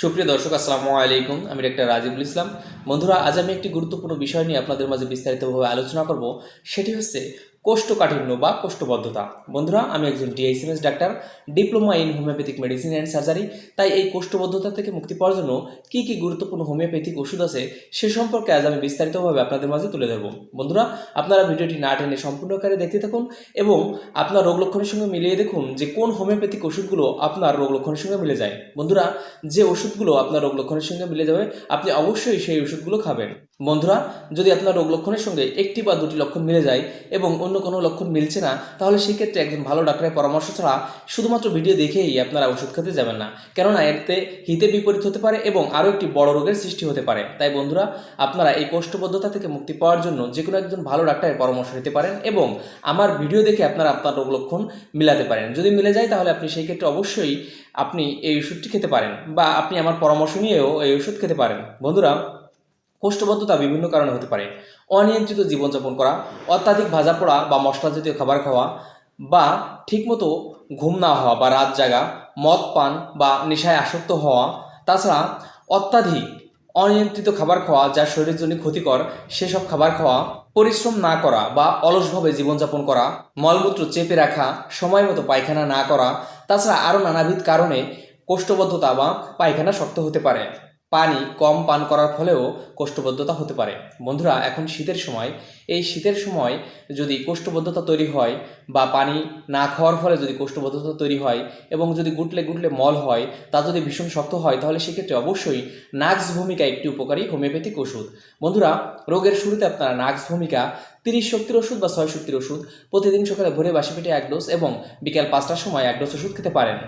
সুপ্রিয় দর্শক, আসসালামু আলাইকুম। আমি ডাক্তার রাজিবুল ইসলাম। বন্ধুরা, আজ আমি একটি গুরুত্বপূর্ণ বিষয় নিয়ে আপনাদের মাঝে বিস্তারিতভাবে আলোচনা করব। সেটি হচ্ছে কোষ্ঠকাঠিন্য বা কোষ্ঠবদ্ধতা। বন্ধুরা, আমি একজন DICMS doctor, diploma in homeopathic medicine and surgery. তাই এই কোষ্ঠবদ্ধতা থেকে মুক্তি পাওয়ার জন্য কী কী গুরুত্বপূর্ণ হোমিওপ্যাথিক ওষুধ আছে সে সম্পর্কে আজ আমি বিস্তারিতভাবে আপনাদের মাঝে তুলে ধরব। বন্ধুরা, আপনারা ভিডিওটি না টেনে সম্পূর্ণ আকারে দেখতে থাকুন এবং আপনার রোগ লক্ষণের সঙ্গে মিলিয়ে দেখুন যে কোন হোমিওপ্যাথিক ওষুধগুলো আপনার রোগ লক্ষণের সঙ্গে মিলে যায়। বন্ধুরা, যে ওষুধগুলো আপনার রোগ লক্ষণের সঙ্গে মিলে যাবে, আপনি অবশ্যই সেই ওষুধগুলো খাবেন। বন্ধুরা, যদি আপনার রোগ লক্ষণের সঙ্গে একটি বা দুটি লক্ষণ মিলে যায় এবং অন্য কোনো লক্ষণ মিলছে না, তাহলে সেক্ষেত্রে একজন ভালো ডাক্তারের পরামর্শ ছাড়া শুধুমাত্র ভিডিও দেখেই আপনারা ওষুধ খেতে যাবেন না। কেননা এতে হিতে বিপরীত হতে পারে এবং আরও একটি বড় রোগের সৃষ্টি হতে পারে। তাই বন্ধুরা, আপনারা এই কষ্টবদ্ধতা থেকে মুক্তি পাওয়ার জন্য যে কোনো একজন ভালো ডাক্তারের পরামর্শ নিতে পারেন এবং আমার ভিডিও দেখে আপনারা আপনার রোগ লক্ষণ মিলাতে পারেন। যদি মিলে যায়, তাহলে আপনি সেই ক্ষেত্রে অবশ্যই আপনি এই ওষুধটি খেতে পারেন বা আপনি আমার পরামর্শ নিয়েও এই ওষুধ খেতে পারেন। বন্ধুরা কোষ্ঠবদ্ধতা বিভিন্ন কারণে হতে পারে। অনিয়ন্ত্রিত জীবনযাপন করা, অত্যাধিক ভাজা পোড়া বা মশলা জাতীয় খাবার খাওয়া বা ঠিকমতো ঘুম না হওয়া বা রাত জাগা, মদ পান বা নেশায় আসক্ত হওয়া, তাছাড়া অত্যাধিক অনিয়ন্ত্রিত খাবার খাওয়া যা শরীরের জন্য ক্ষতিকর, সেসব খাবার খাওয়া, পরিশ্রম না করা বা অলসভাবে জীবনযাপন করা, মলমূত্র চেপে রাখা, সময় মতো পায়খানা না করা, তাছাড়া আরও নানাবিধ কারণে কোষ্ঠবদ্ধতা বা পায়খানা শক্ত হতে পারে। পানি কম পান করার ফলেও কোষ্ঠবদ্ধতা হতে পারে। বন্ধুরা, এখন শীতের সময়। এই শীতের সময় যদি কোষ্ঠবদ্ধতা তৈরি হয় বা পানি না খাওয়ার ফলে যদি কোষ্ঠবদ্ধতা তৈরি হয় এবং যদি গুটলে গুটলে মল হয়, তা যদি ভীষণ শক্ত হয়, তাহলে সেক্ষেত্রে অবশ্যই নাক্স ভূমিকা একটি উপকারী হোমিওপ্যাথিক ওষুধ। বন্ধুরা, রোগের শুরুতে আপনারা নাক্স ভূমিকা তিরিশ শক্তির ওষুধ বা ছয় শক্তির ওষুধ। প্রতিদিন সকালে ভোরে বাসি পেটে এক ডোজ এবং বিকেল পাঁচটার সময় এক ডোজ ওষুধ খেতে পারেন।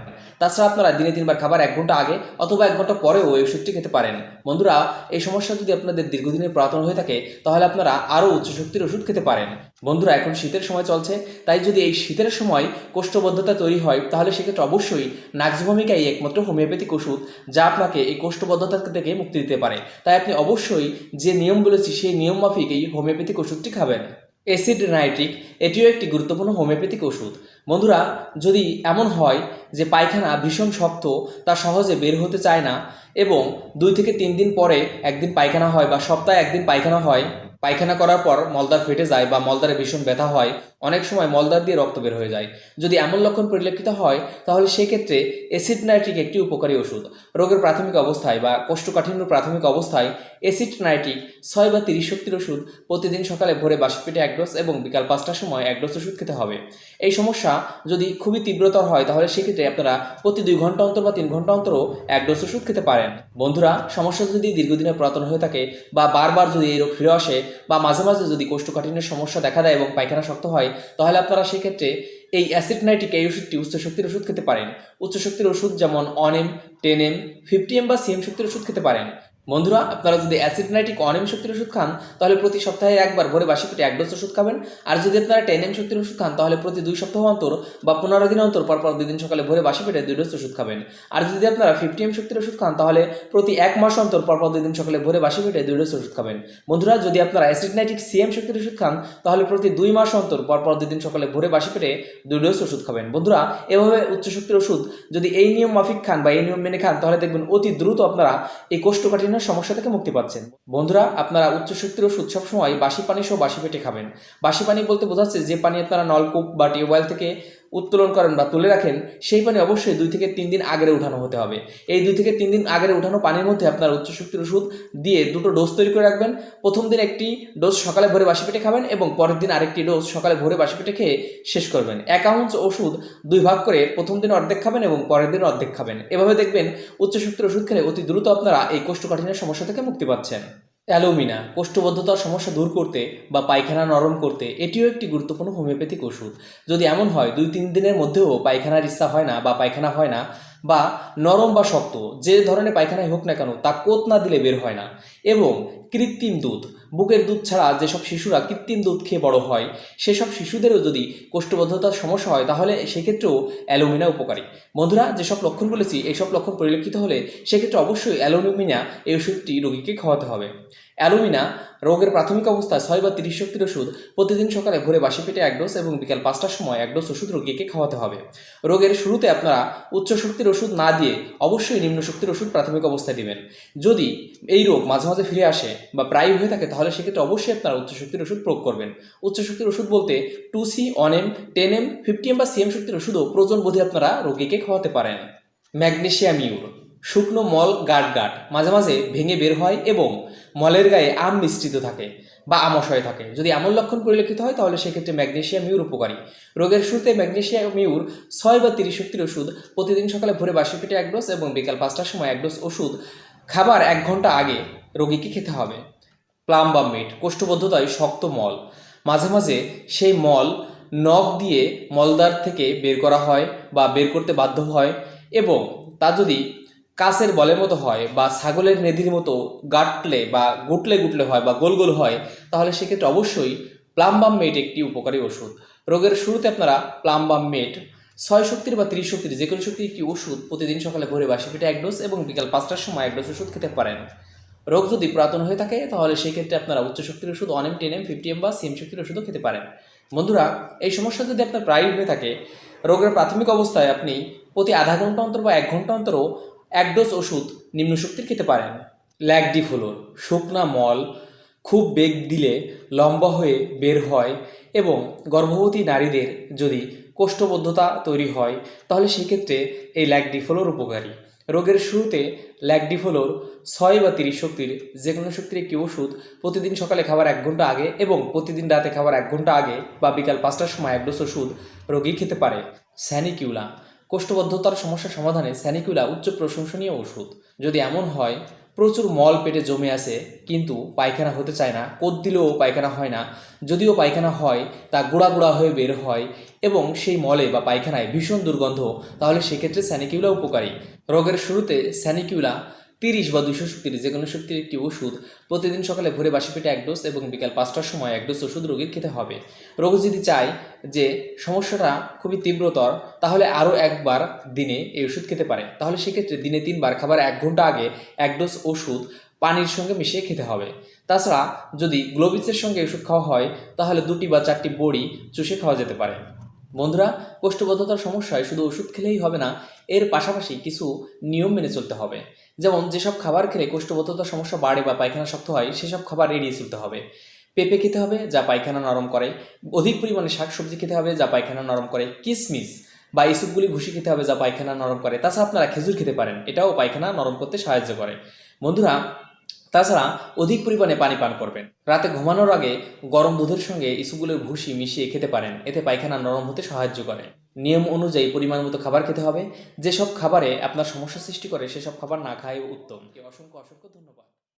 তাছাড়া আপনারা দিনে তিনবার খাবার এক ঘণ্টা আগে অথবা এক ঘণ্টা পরেও এই ওষুধটি খেতে পারেন। বন্ধুরা, এই সমস্যা যদি আপনাদের দীর্ঘদিনের পুরাতন হয়ে থাকে, তাহলে আপনারা আরও উচ্চ শক্তির ওষুধ খেতে পারেন। বন্ধুরা, এখন শীতের সময় চলছে, তাই যদি এই শীতের সময় কোষ্ঠবদ্ধতা তৈরি হয়, তাহলে সেক্ষেত্রে অবশ্যই নাক্স ভূমিকাই একমাত্র হোমিওপ্যাথিক ওষুধ, যা আপনাকে এই কোষ্ঠবদ্ধতা থেকে মুক্তি দিতে পারে। তাই আপনি অবশ্যই যে নিয়ম বলেছি সেই নিয়ম মাফিক এই হোমিওপ্যাথিক ওষুধটি খাবেন। অ্যাসিড নাইট্রিক এটিও একটি গুরুত্বপূর্ণ হোমিওপ্যাথিক ওষুধ। বন্ধুরা, যদি এমন হয় যে পায়খানা ভীষণ শক্ত, তা সহজে বের হতে চায় না এবং দুই থেকে তিন দিন পরে একদিন পায়খানা হয় বা সপ্তাহে একদিন পায়খানা হয়, পায়খানা করার পর মলদার ফেটে যায় বা মলদারে ভীষণ ব্যথা হয় অনেক সময় মলদার দিয়ে রক্ত বের হয়ে যায়। যদি এমন লক্ষণ পরিলক্ষিত হয়, তাহলে সেক্ষেত্রে অ্যাসিড নাইট্রিক একটি উপকারী ওষুধ। রোগের প্রাথমিক অবস্থায় বা কোষ্ঠকাঠিন্য প্রাথমিক অবস্থায় অ্যাসিড নাইট্রিক ছয় বা তিরিশ শক্তির ওষুধ প্রতিদিন সকালে ভোরে বাসি পেটে এক ডোজ এবং বিকাল পাঁচটার সময় এক ডোজ ওষুধ খেতে হবে। এই সমস্যা যদি খুবই তীব্রতর হয়, তাহলে সেক্ষেত্রে আপনারা প্রতি দুই ঘণ্টা অন্তর বা তিন ঘণ্টা অন্তরও এক ডোজ ওষুধ খেতে পারেন। বন্ধুরা, সমস্যা যদি দীর্ঘদিনের পুরাতন হয়ে থাকে বা বারবার যদি এই রোগ ফিরে আসে বা মাঝে মাঝে যদি কোষ্ঠকাঠিন্যের সমস্যা দেখা দেয় এবং পায়খানা শক্ত হয় তাহলে আপনারা সেক্ষেত্রে এই অ্যাসিড নাইট্রিক এই ওষুধটি উচ্চ শক্তির ওষুধ খেতে পারেন। উচ্চ শক্তির ওষুধ যেমন one M ten M fifty M বা সিএম শক্তির ওষুধ খেতে পারেন। বন্ধুরা, আপনারা যদি অ্যাসিড নাইট্রিক অন এম শক্তির ওষুধ খান, তাহলে প্রতি সপ্তাহে একবার ভোরে বাসি পেটে এক ডোজ ওষুধ খাবেন। আর যদি আপনারা টেন এম শক্তির ওষুধ খান, তাহলে প্রতি দুই সপ্তাহ অন্তর বা পনেরো দিন অন্তর পর পর দুই দিন সকালে ভোরে বাসি পেটে দুই ডোজ ওষুধ খাবেন। আর যদি আপনারা ফিফটি এম শক্তির ওষুধ খান, তাহলে প্রতি এক মাস অন্তর পর পর দুই দিন সকালে ভোরে বাসি পেটে দুই ডোজ ওষুধ খাবেন। বন্ধুরা, যদি আপনারা অ্যাসিড নাইট্রিক সিএম শক্তির ওষুধ খান, তাহলে প্রতি দুই মাস অন্তর পর পর দুই দিন সকালে ভোরে বাসি পেটে দুই ডোজ ওষুধ খাবেন। বন্ধুরা, এভাবে উচ্চ শক্তির ওষুধ যদি এই নিয়ম মাফিক খান বা এই নিয়ম মেনে খান, তাহলে দেখবেন অতি দ্রুত আপনারা এই কোষ্ঠকাঠিন্যের সমস্যা থেকে মুক্তি পাচ্ছেন। বন্ধুরা, আপনারা উচ্চ শক্তির ওষুধ সবসময় বাসি পানি সহ বাসি পেটে খাবেন। বাসি পানি বলতে বোঝাচ্ছে যে পানি আপনারা নলকূপ বা টিউবওয়েল থেকে উত্তোলন করেন বা তুলে রাখেন, সেই পানি অবশ্যই দুই থেকে তিন দিন আগের উঠানো হতে হবে। এই দুই থেকে তিন দিন আগের উঠানো পানির মধ্যে আপনার উচ্চ শক্তির ওষুধ দিয়ে দুটো ডোজ তৈরি করে রাখবেন। প্রথম দিন একটি ডোজ সকালে ভোরে বাসি পেটে খাবেন এবং পরের দিন আরেকটি ডোজ সকালে ভোরে বাসি পেটে খেয়ে শেষ করবেন। এক আউন্স ওষুধ দুই ভাগ করে প্রথম দিন অর্ধেক খাবেন এবং পরের দিন অর্ধেক খাবেন। এভাবে দেখবেন উচ্চ শক্তির ওষুধ খেলে অতি দ্রুত আপনারা এই কোষ্ঠকাঠিন্যের সমস্যা থেকে মুক্তি পাচ্ছেন। অ্যালোমিনা, কোষ্ঠবদ্ধতার সমস্যা দূর করতে বা পায়খানা নরম করতে এটিও একটি গুরুত্বপূর্ণ হোমিওপ্যাথিক ওষুধ। যদি এমন হয়, দুই তিন দিনের মধ্যেও পায়খানার ইচ্ছা হয় না বা পায়খানা হয় না বা নরম বা শক্ত, যে ধরনের পায়খানায় হোক না কেন, তা কোত না দিলে বের হয় না। এবং কৃত্রিম দুধ, বুকের দুধ ছাড়া যেসব শিশুরা কৃত্রিম দুধ খেয়ে বড় হয়, সেসব শিশুদেরও যদি কোষ্ঠবদ্ধতার সমস্যা হয়, তাহলে সেক্ষেত্রেও অ্যালুমিনা উপকারী। বন্ধুরা, যেসব লক্ষণ বলেছি, এইসব লক্ষণ পরিলক্ষিত হলে সেক্ষেত্রে অবশ্যই অ্যালুমিনা এই ওষুধটি রোগীকে খাওয়াতে হবে। অ্যালুমিনা রোগের প্রাথমিক অবস্থায় ছয় বা তিরিশ শক্তির ওষুধ, প্রতিদিন সকালে ভোরে বাসি পেটে এক ডোজ এবং বিকাল পাঁচটার সময় এক ডোজ ওষুধ রোগীকে খাওয়াতে হবে। রোগের শুরুতে আপনারা উচ্চ শক্তির ওষুধ না দিয়ে অবশ্যই নিম্ন শক্তির ওষুধ প্রাথমিক অবস্থায় দিবেন। যদি এই রোগ মাঝে মাঝে ফিরে আসে বা প্রায় হয়ে থাকে, তাহলে সেক্ষেত্রে অবশ্যই আপনারা উচ্চ শক্তির ওষুধ প্রয়োগ করবেন। উচ্চ শক্তির ওষুধ বলতে two C one M ten M fifty M বা সিএম শক্তির ওষুধও প্রয়োজন বোধে আপনারা রোগীকে খাওয়াতে পারেন। ম্যাগনেশিয়াম ইউর। শুকনো মল গাট গাট, মাঝে মাঝে ভেঙে বের হয় এবং মলের গায়ে আম মিশ্রিত থাকে বা আমাশয় থাকে। যদি এমন লক্ষণ পরিলক্ষিত হয়, তাহলে সেক্ষেত্রে ম্যাগনেশিয়াম ইউর উপকারী। রোগের শুরুতে ম্যাগনেশিয়াম ইউর ছয় বা তিরিশ শক্তির ওষুধ, প্রতিদিন সকালে ভোরে বাসি পেটে এক ডোজ এবং বিকাল পাঁচটার সময় এক ডোজ ওষুধ, খাবার এক ঘণ্টা আগে রোগীকে খেতে হবে। প্লাম বা মিট, কোষ্ঠবদ্ধতায় শক্ত মল। মাঝে মাঝে সেই মল নখ দিয়ে মলদার থেকে বের করা হয় বা বের করতে বাধ্য হয় এবং তা যদি কাছের বলের মতো হয় বা ছাগলের নেধির মতো গাটলে বা গুটলে গুটলে হয় বা গোল গোল হয়, তাহলে সেক্ষেত্রে অবশ্যই প্লাম্বাম মেট একটি উপকারী ওষুধ। রোগের শুরুতে আপনারা প্লাম্বাম মেট, ছয় শক্তির বা ত্রিশ শক্তির যে কোনো শক্তির একটি ওষুধ প্রতিদিন সকালে ভোরে বাসি পেটে এক ডোজ এবং বিকাল পাঁচটার সময় এক ডোজ ওষুধ খেতে পারেন। রোগ যদি পুরাতন হয়ে থাকে, তাহলে সেই ক্ষেত্রে আপনারা উচ্চ শক্তির ওষুধ one M ten M fifty M বা সিএম শক্তির ওষুধও খেতে পারেন। বন্ধুরা, এই সমস্যা যদি আপনার প্রায় হয়ে থাকে, রোগের প্রাথমিক অবস্থায় আপনি প্রতি আধা ঘণ্টা অন্তর বা এক ঘণ্টা অন্তরও এক ডোজ ওষুধ নিম্ন শক্তির খেতে পারেন। ল্যাকডিফ্লোর, শুকনা মল, খুব বেগ দিলে লম্বা হয়ে বের হয় এবং গর্ভবতী নারীদের যদি কোষ্ঠবদ্ধতা তৈরি হয়, তাহলে সেক্ষেত্রে এই ল্যাকডিফ্লোর উপকারী। রোগের শুরুতে ল্যাকডিফ্লোর ছয় বা তিরিশ শক্তির যে কোনো শক্তির একটি ওষুধ প্রতিদিন সকালে খাবার এক ঘণ্টা আগে এবং প্রতিদিন রাতে খাবার এক ঘণ্টা আগে বা বিকাল পাঁচটার সময় এক ডোজ ওষুধ রোগী খেতে পারে। স্যানিকিউলা কোষ্ঠবদ্ধতার সমস্যা সমাধানে স্যানিকুলা উচ্চ প্রশংসনীয় ওষুধ। যদি এমন হয়, প্রচুর মল পেটে জমে আছে, কিন্তু পায়খানা হতে চায় না, কোদ দিলেও পায়খানা হয় না। যদিও পায়খানা হয়, তা গুঁড়া গুঁড়া হয়ে বের হয় এবং সেই মলে বা পায়খানায় ভীষণ দুর্গন্ধ, তাহলে সেক্ষেত্রে স্যানিকিউলা উপকারী। রোগের শুরুতে স্যানিকিউলা তিরিশ বা দুশো শক্তির যে কোনো শক্তির একটি ওষুধ প্রতিদিন সকালে ভোরে বাসি পেটে এক ডোজ এবং বিকাল পাঁচটার সময় এক ডোজ ওষুধ রোগীর খেতে হবে। রোগ যদি চায় যে সমস্যাটা খুবই তীব্রতর, তাহলে আরও একবার দিনে এই ওষুধ খেতে পারে। তাহলে সেক্ষেত্রে দিনে তিনবার খাবার এক ঘণ্টা আগে এক ডোজ ওষুধ পানির সঙ্গে মিশিয়ে খেতে হবে। তাছাড়া যদি গ্লোবিসের সঙ্গে ওষুধ খাওয়া হয়, তাহলে দুটি বা চারটি বড়ি চুষে খাওয়া যেতে পারে। বন্ধুরা, কোষ্ঠবদ্ধতার সমস্যায় শুধু ওষুধ খেলেই হবে না, এর পাশাপাশি কিছু নিয়ম মেনে চলতে হবে। যেমন, যেসব খাবার খেলে কোষ্ঠবদ্ধতার সমস্যা বাড়ে বা পায়খানা শক্ত হয়, সেসব খাবার এড়িয়ে চলতে হবে। পেঁপে খেতে হবে, যা পায়খানা নরম করে। অধিক পরিমাণে শাকসবজি খেতে হবে, যা পায়খানা নরম করে। কিসমিস বা এই সুপগুলি ভুসি খেতে হবে, যা পায়খানা নরম করে। তাছাড়া আপনারা খেজুর খেতে পারেন, এটাও পায়খানা নরম করতে সাহায্য করে। বন্ধুরা তাছাড়া অধিক পরিমাণে পানি পান করবেন। রাতে ঘুমানোর আগে গরম দুধের সঙ্গে ইসুগুলের ভুসি মিশিয়ে খেতে পারেন। এতে পায়খানা নরম হতে সাহায্য করে। নিয়ম অনুযায়ী পরিমাণ মতো খাবার খেতে হবে। যেসব খাবারে আপনার সমস্যা সৃষ্টি করে, সেসব খাবার না খাই উত্তম। অসংখ্য অসংখ্য ধন্যবাদ।